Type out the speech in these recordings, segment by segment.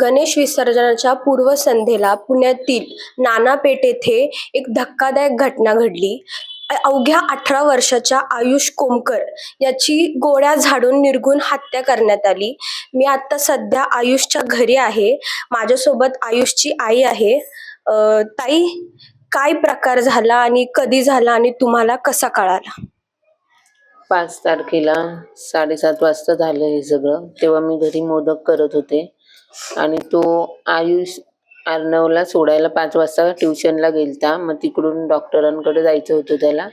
गणेश विसर्जनाच्या पूर्वसंध्येला पुण्यातील नानापेठ येथे एक धक्कादायक घटना घडली. अवघ्या अठरा वर्षाच्या आयुष कोमकर याची गोळ्या झाडून निर्गुण हत्या करण्यात आली. मी आता सध्या आयुषच्या घरी आहे. माझ्यासोबत आयुषची आई आहे. ताई काय प्रकार झाला आणि कधी झाला आणि तुम्हाला कसा कळाला? पाच तारखेला साडेसात वाजता झालं हे सगळं. तेव्हा मी घरी मोदक करत होते. आणि तो आयुष अर्णवला सोडायला पाच वाजता ट्युशनला गेलता. मग तिकडून डॉक्टरांकडे जायचं होतं त्याला.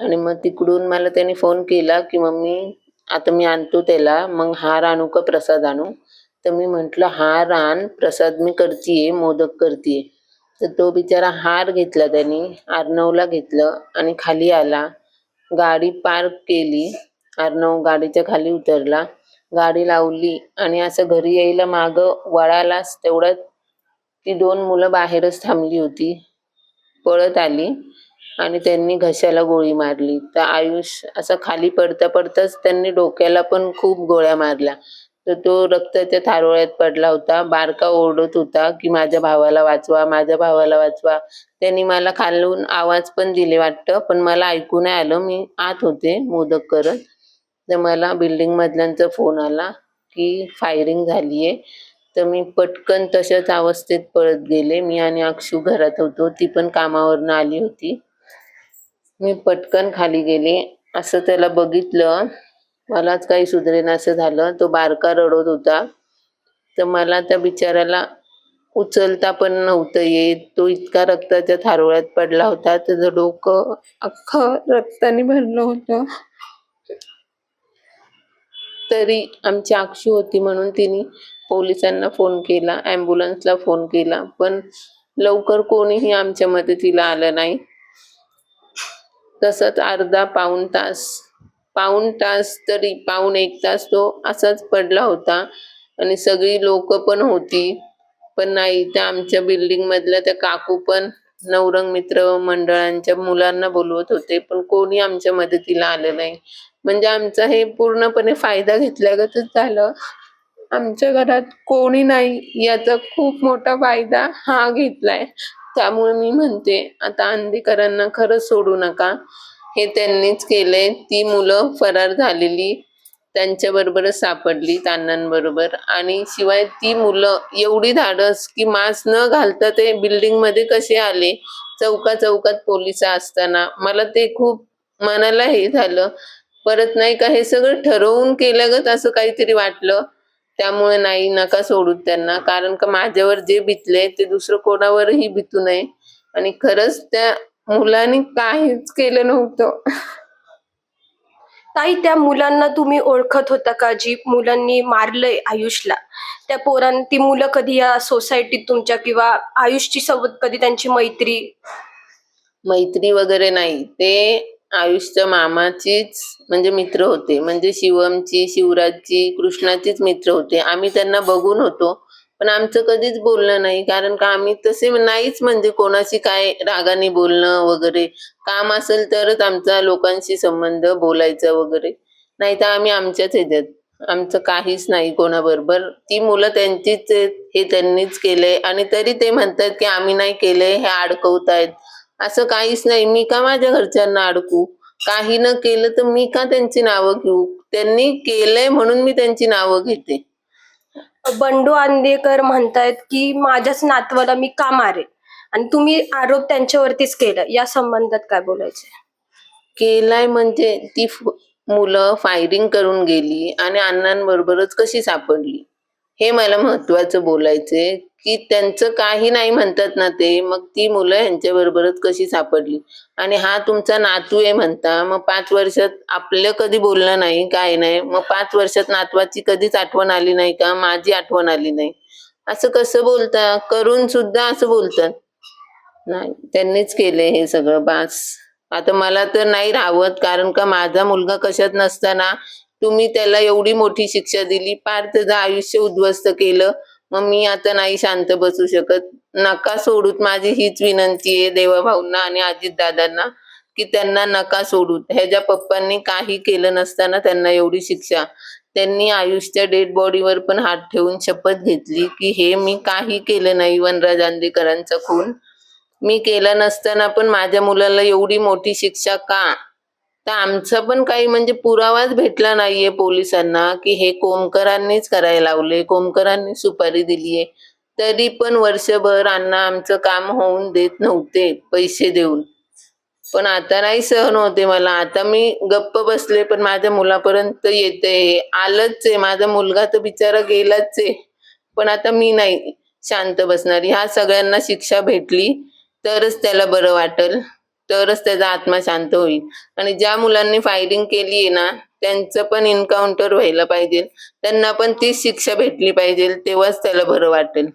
आणि मग तिकडून मला त्याने फोन केला की मम्मी आता मी आणतो त्याला. मग हार आणू का प्रसाद आणू? तर मी म्हटलं हार आण प्रसाद मी करतीये मोदक करतीये. तर तो बिचारा हार घेतला त्याने अर्णवला घेतलं आणि खाली आला. गाडी पार्क केली. अर्णव गाडीच्या खाली उतरला. गाडी लावली आणि असं घरी यायला माग वळालाच तेवढ्यात ती दोन मुलं बाहेरच थांबली होती. पळत आली आणि त्यांनी घशाला गोळी मारली. तर आयुष असं खाली पडता पडताच त्यांनी डोक्याला पण खूप गोळ्या मारल्या. तर तो रक्ताच्या थारोळ्यात पडला होता. बारका ओरडत होता की माझ्या भावाला वाचवा माझ्या भावाला वाचवा. त्यांनी मला खालून आवाज पण दिले वाटतं पण मला ऐकू नाही आलं. मी आत होते मोदक करत. तर मला बिल्डिंगमधल्यांचा फोन आला की फायरिंग झालीये. तर मी पटकन तशाच अवस्थेत पळत गेले. मी आणि अक्षू घरात होतो. ती पण कामावरनं आली होती. मी पटकन खाली गेले. असं त्याला बघितलं. मलाच काही सुधरेन असं झालं. तो बारका रडत होता. तर मला त्या बिचाऱ्याला उचलता पण नव्हतं येत. तो इतका रक्ताच्या थारोळ्यात पडला होता. त्याचं डोकं अख्खं रक्ताने भरलं होतं. तरी आमची आक्षी होती म्हणून तिने पोलिसांना फोन केला ॲम्ब्युलन्सला फोन केला. पण लवकर कोणीही आमच्या मदतीला आलं नाही. तसंच अर्धा पाऊण तास पाऊण तास तरी पाऊण एक तास तो असाच पडला होता आणि सगळी लोक पण होती. पण नाही त्या आमच्या बिल्डिंग मधल्या त्या काकू पण नवरंग मित्र मंडळांच्या मुलांना बोलवत होते पण कोणी आमच्या मदतीला आलं नाही. म्हणजे आमचा हे पूर्णपणे फायदा घेतल्यागतच झालं. आमच्या घरात कोणी नाही याचा खूप मोठा फायदा हा घेतलाय. त्यामुळे मी म्हणते आता अंधेकरांना खरंच सोडू नका. हे त्यांनीच केलंय. ती मुलं फरार झालेली. त्यांच्या बरोबरच सापडली तान्नांबरोबर आणि शिवाय ती मुलं एवढी धाडस की मास्क न घालता ते बिल्डिंगमध्ये कसे आले? चौका चौकात पोलीस असताना. मला ते खूप मनाला हे झालं. परत नाही का हे सगळं ठरवून केल्यागत असं काहीतरी वाटलं. त्यामुळे नाही नका सोडू त्यांना. कारण का माझ्यावर जे भितले ते दुसरं कोणावरही भितू नये. आणि खरंच त्या मुलांनी काहीच केलं नव्हतं. ताई त्या मुलांना तुम्ही ओळखत होता का? जी मुलांनी मारलंय आयुषला. त्या पोरां ती मुलं कधी या सोसायटीत तुमच्या किंवा आयुषची सोबत कधी त्यांची मैत्री? मैत्री वगैरे नाही. ते आयुषच्या मामाचीच म्हणजे मित्र होते. म्हणजे शिवमची शिवराजची कृष्णाचीच मित्र होते. आम्ही त्यांना बघून होतो. पण आमचं कधीच बोलणं नाही कारण का आम्ही तसे नाहीच म्हणजे कोणाशी काय रागाने बोलणं वगैरे. काम असेल तरच आमचा लोकांशी संबंध बोलायचा वगैरे. नाही तर आम्ही आमच्याच ह्याच्यात. आमचं काहीच नाही कोणाबरोबर. ती मुलं त्यांचीच हे त्यांनीच केलंय. आणि तरी ते म्हणतात की आम्ही नाही केलंय हे अडकवतायत असं काहीच नाही. मी का माझ्या घरच्यांना अडकू? काही न केलं तर मी का त्यांची नावं घेऊ? त्यांनी केलंय म्हणून मी त्यांची नावं घेते. बंडू आंदेकर म्हणतायत की माझ्याच नातवाला मी का मारेन? आणि तुम्ही आरोप त्यांच्यावरतीच केला. या संबंधात काय बोलायचं केलाय म्हणजे ती मुलं फायरिंग करून गेली आणि अण्णांबरोबरच कशी सापडली? हे मला महत्वाचं बोलायचंय. की त्यांचं काही नाही म्हणतात ना ते मग ती मुलं यांच्या बरोबरच कशी सापडली? आणि हा तुमचा नातू आहे म्हणता मग पाच वर्षात आपलं कधी बोलणं नाही काय नाही मग पाच वर्षात नातवाची कधीच आठवण आली नाही का? माझी आठवण आली नाही. असं कसं बोलता? करून सुद्धा असं बोलतात. नाही त्यांनीच केले हे सगळं बास. आता मला तर नाही राहवत कारण का माझा मुलगा कशात नसताना तुम्ही त्याला एवढी मोठी शिक्षा दिली पार त्याचं आयुष्य उद्ध्वस्त केलं. मग मी आता नाही शांत बसू शकत. नका सोडूत माझी हीच विनंती आहे देवाभाऊंना आणि अजित दादांना की त्यांना नका सोडूत. ह्याच्या पप्पांनी काही केलं नसताना त्यांना एवढी शिक्षा. त्यांनी आयुषच्या डेड बॉडीवर पण हात ठेवून शपथ घेतली की हे मी काही केलं नाही वनराज आंदेकरांचा खून. मी केलं नसताना पण माझ्या मुलाला एवढी मोठी शिक्षा का? तर आमचा पण काही म्हणजे पुरावाच भेटला नाहीये पोलिसांना की हे कोमकरांनीच करायला लावले कोमकरांनी सुपारी दिलीये तरी पण वर्षभर अण्णा आमचं काम होऊन देत नव्हते पैसे देऊन. पण आता नाही सहन होते मला. आता मी गप्प बसले पण माझ्या मुलापर्यंत येते. आलंच आहे. माझा मुलगा तर बिचारा गेलाच आहे. पण आता मी नाही शांत बसणार. ह्या सगळ्यांना शिक्षा भेटली तरच त्याला बरं वाटेल. तरच त्याचा आत्मा शांत होईल. आणि ज्या मुलांनी फायरिंग केली आहे ना त्यांचं पण एन्काउंटर व्हायला पाहिजे. त्यांना पण तीच शिक्षा भेटली पाहिजे तेव्हाच त्याला बरं वाटेल.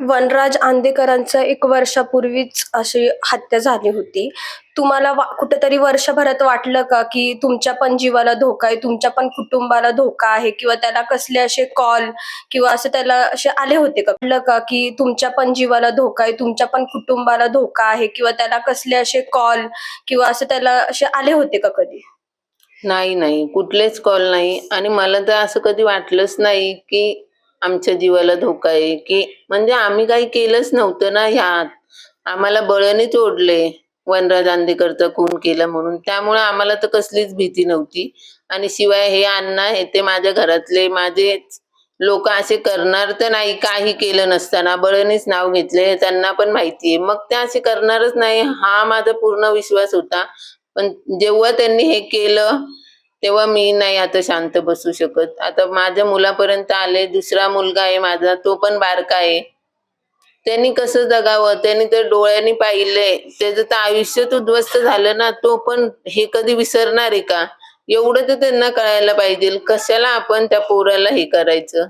वनराज आंदेकरांचं एक वर्षापूर्वीच अशी हत्या झाली होती. तुम्हाला वा- कुठेतरी वर्षभरात वाटलं का की तुमच्या पण जीवाला धोका आहे तुमच्या पण कुटुंबाला धोका आहे किंवा त्याला कसले असे कॉल किंवा असं त्याला असे आले होते का? वाटलं का की तुमच्या पण जीवाला धोका आहे तुमच्या पण कुटुंबाला धोका आहे किंवा त्याला कसले असे कॉल किंवा असं त्याला असे आले होते का कधी? नाही नाही. कुठलेच कॉल नाही. आणि मला तर असं कधी वाटलंच नाही की आमच्या जीवाला धोका आहे की म्हणजे आम्ही काही केलंच नव्हतं ना ह्यात. आम्हाला बळणीच ओढले. वनराज आंदेकरचा खून केला म्हणून. त्यामुळे आम्हाला तर कसलीच भीती नव्हती. आणि शिवाय हे अण्णा हे ते माझ्या घरातले माझे लोक असे करणार तर नाही काही केलं नसताना. बळणीच नाव घेतले हे त्यांना पण माहितीये मग ते असे करणारच नाही हा माझा पूर्ण विश्वास होता. पण जेव्हा त्यांनी हे केलं तेव्हा मी नाही आता शांत बसू शकत. आता माझ्या मुलापर्यंत आले दुसरा मुलगा आहे माझा तो पण बारका आहे. त्यांनी कसं जगावं? त्यांनी तर डोळ्यांनी पाहिलंय. त्याचं तर आयुष्यच उद्ध्वस्त झालं ना तो पण हे कधी विसरणार आहे का? एवढं तर त्यांना कळायला पाहिजे. कशाला आपण त्या पोराला हे करायचं?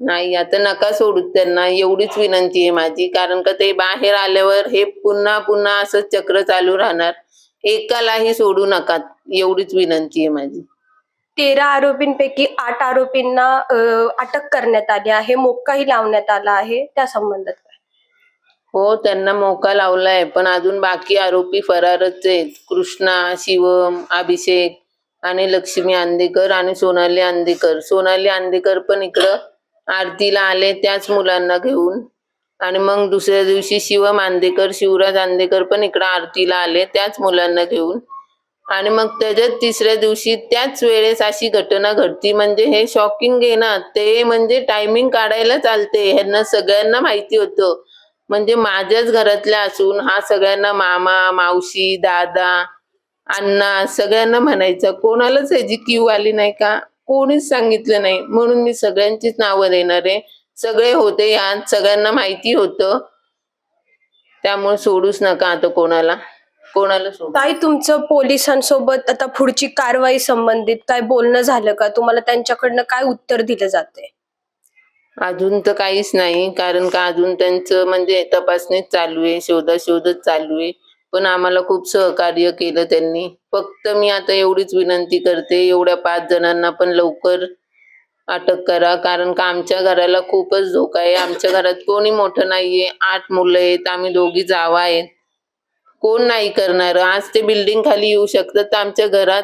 नाही आता नका सोडू त्यांना. एवढीच विनंती आहे माझी. कारण का ते बाहेर आल्यावर हे पुन्हा पुन्हा असं चक्र चालू राहणार. एकालाही सोडू नका एवढीच विनंती आहे माझी. तेरा आरोपींपैकी आठ आरोपींना अ, अटक करण्यात आली आहे मोक्काही लावण्यात आला आहे त्या संबंधात काय? हो त्यांना मोका लावलाय पण अजून बाकी आरोपी फरारच आहेत. कृष्णा शिवम अभिषेक आणि लक्ष्मी आंदेकर आणि सोनाली आंदेकर. सोनाली आंदेकर पण इकडं आरतीला आले त्याच मुलांना घेऊन आणि मग दुसऱ्या दिवशी शिव आंदेकर शिवराज आंदेकर पण इकडं आरतीला आले त्याच मुलांना घेऊन. आणि मग त्याच्यात तिसऱ्या दिवशी त्याच वेळेस अशी घटना घडती म्हणजे हे शॉकिंग आहे ना ते म्हणजे टायमिंग काढायला चालते ह्यांना सगळ्यांना माहिती होतं. म्हणजे माझ्याच घरातल्या असून हा सगळ्यांना मामा मावशी दादा अण्णा सगळ्यांना म्हणायचं कोणालाच ह्याची क्यू आली नाही का? कोणीच सांगितलं नाही. म्हणून मी सगळ्यांचीच नावं देणार आहे. सगळे होते यात सगळ्यांना माहिती होतं. त्यामुळे सोडूच नका आता कोणाला कोणाला सोडू. ताई तुमचं पोलिसांसोबत आता पुढची कारवाई संबंधित काय बोलणं झालं का? तुम्हाला त्यांच्याकडनं काय उत्तर दिलं जाते अजून तर काहीच नाही कारण का अजून त्यांचं म्हणजे तपासणीच चालू आहे शोधाशोधच चालू आहे. पण आम्हाला खूप सहकार्य केलं त्यांनी. फक्त मी आता एवढीच विनंती करते एवढ्या पाच जणांना पण लवकर अटक करा कारण का आमच्या घराला खूपच धोका आहे. आमच्या घरात कोणी मोठं नाहीये. आठ मुलं आहेत. आम्ही दोघी जावा आहेत. कोण नाही करणार? आज ते बिल्डिंग खाली येऊ शकतात तर आमच्या घरात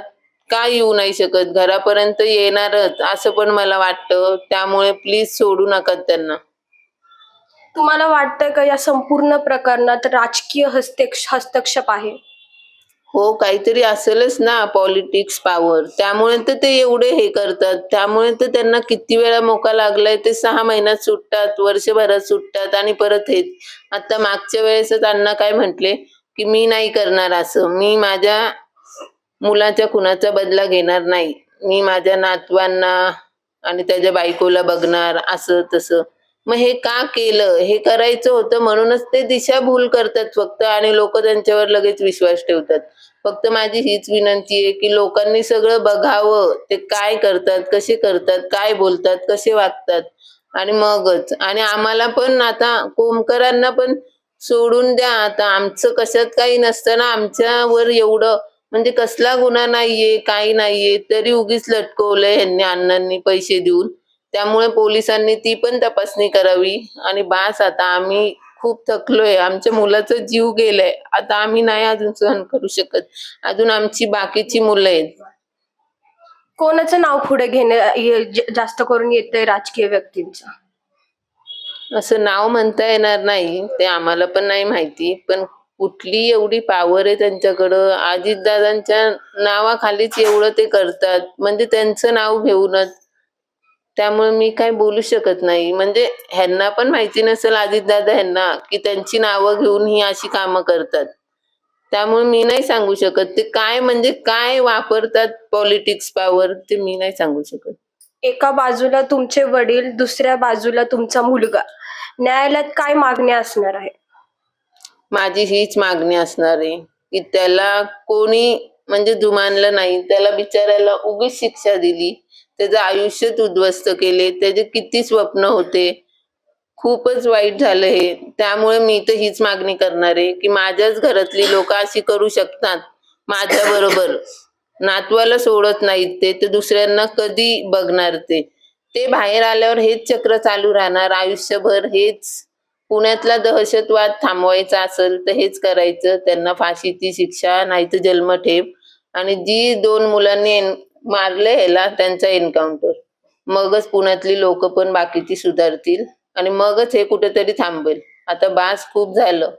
का येऊ नाही शकत? घरापर्यंत येणारच असं पण मला वाटतं. त्यामुळे प्लीज सोडू नका त्यांना. तुम्हाला वाटतं का या संपूर्ण प्रकरणात राजकीय हस्ते हस्तक्षेप आहे? हो काहीतरी असेलच ना पॉलिटिक्स पॉवर त्यामुळे तर ते एवढे हे करतात. त्यामुळे तर त्यांना किती वेळा मोका लागलाय ते सहा महिन्यात सुटतात वर्षभरात सुटतात आणि परत हे. आता मागच्या वेळेसच त्यांना काय म्हटले की मी नाही करणार असं. मी माझ्या मुलाच्या कुणाचा बदला घेणार नाही. मी माझ्या नातवांना आणि त्याच्या बायकोला बघणार असं तसं. मग हे का केलं? हे करायचं होतं म्हणूनच ते दिशाभूल करतात फक्त आणि लोक त्यांच्यावर लगेच विश्वास ठेवतात. फक्त माझी हीच विनंती आहे की लोकांनी सगळं बघावं. ते काय करतात कसे करतात काय बोलतात कसे वागतात आणि मगच. आणि आम्हाला पण आता कोमकरांना पण सोडून द्या. आता आमचं कशात काही नसताना आमच्यावर एवढं म्हणजे कसला गुन्हा नाहीये काही नाहीये. तरी उगीच लटकवलंय ह्यांनी अण्णांनी पैसे देऊन. त्यामुळे पोलिसांनी ती पण तपासणी करावी. आणि बास आता आम्ही खूप थकलोय. आमच्या मुलाचा जीव गेलाय. आता आम्ही नाही अजून सहन करू शकत. अजून आमची बाकीची मुलं आहेत. कोणाचं नाव पुढे घेणं जास्त करून येतंय राजकीय व्यक्तींचं? असं नाव म्हणता येणार नाही. ते आम्हाला पण नाही माहिती. पण कुठली एवढी पावर आहे त्यांच्याकडं? अजितदादांच्या नावाखालीच एवढं ते करतात. म्हणजे त्यांचं नाव घेऊनच. त्यामुळे मी काय बोलू शकत नाही. म्हणजे ह्यांना पण माहिती नसेल अजितदादा ह्यांना की त्यांची नावं घेऊन ही अशी कामं करतात. त्यामुळे मी नाही सांगू शकत. ते काय म्हणजे काय वापरतात पॉलिटिक्स पॉवर ते मी नाही सांगू शकत. एका बाजूला तुमचे वडील दुसऱ्या बाजूला तुमचा मुलगा. न्यायालयात काय मागणी असणार आहे? माझी हीच मागणी असणार आहे की त्याला कोणी म्हणजे जुमानलं नाही. त्याला बिचारायला उगीच शिक्षा दिली. त्याचं आयुष्यच उद्ध्वस्त केले. त्याचे किती स्वप्न होते. खूपच वाईट झालं हे. त्यामुळे मी तर हीच मागणी करणार आहे की माझ्याच घरातली लोक अशी करू शकतात माझ्या बरोबर नातवाला सोडत नाहीत ते तर दुसऱ्यांना कधी बघणार ते? ते बाहेर आल्यावर हेच चक्र चालू राहणार. आयुष्यभर हेच पुण्यातला दहशतवाद थांबवायचा असेल तर हेच करायचं. त्यांना फाशीची शिक्षा नाही तर जन्मठेप. आणि जी दोन मुलांनी मारले ह्याला त्यांचा एन्काउंटर मगच पुण्यातली लोक पण बाकीची सुधारतील आणि मगच हे कुठेतरी थांबेल. आता बास खूप झालं.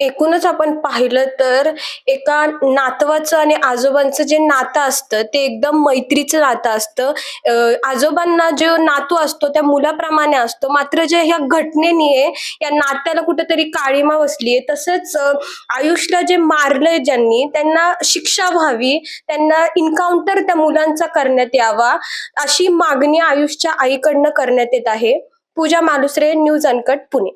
एकूणच आपण पाहिलं तर एका नातवाचं आणि आजोबांचं जे नातं असतं ते एकदम मैत्रीचं नातं असतं. आजोबांना जो नातू असतो त्या मुलाप्रमाणे असतो. मात्र जे ह्या घटनेने या नात्याला कुठेतरी काळीमा बसली आहे तसंच आयुषला जे मारलंय ज्यांनी त्यांना शिक्षा व्हावी त्यांना इन्काउंटर त्या मुलांचा करण्यात यावा अशी मागणी आयुषच्या आईकडनं करण्यात येत आहे. Pooja Malusare news uncut Pune.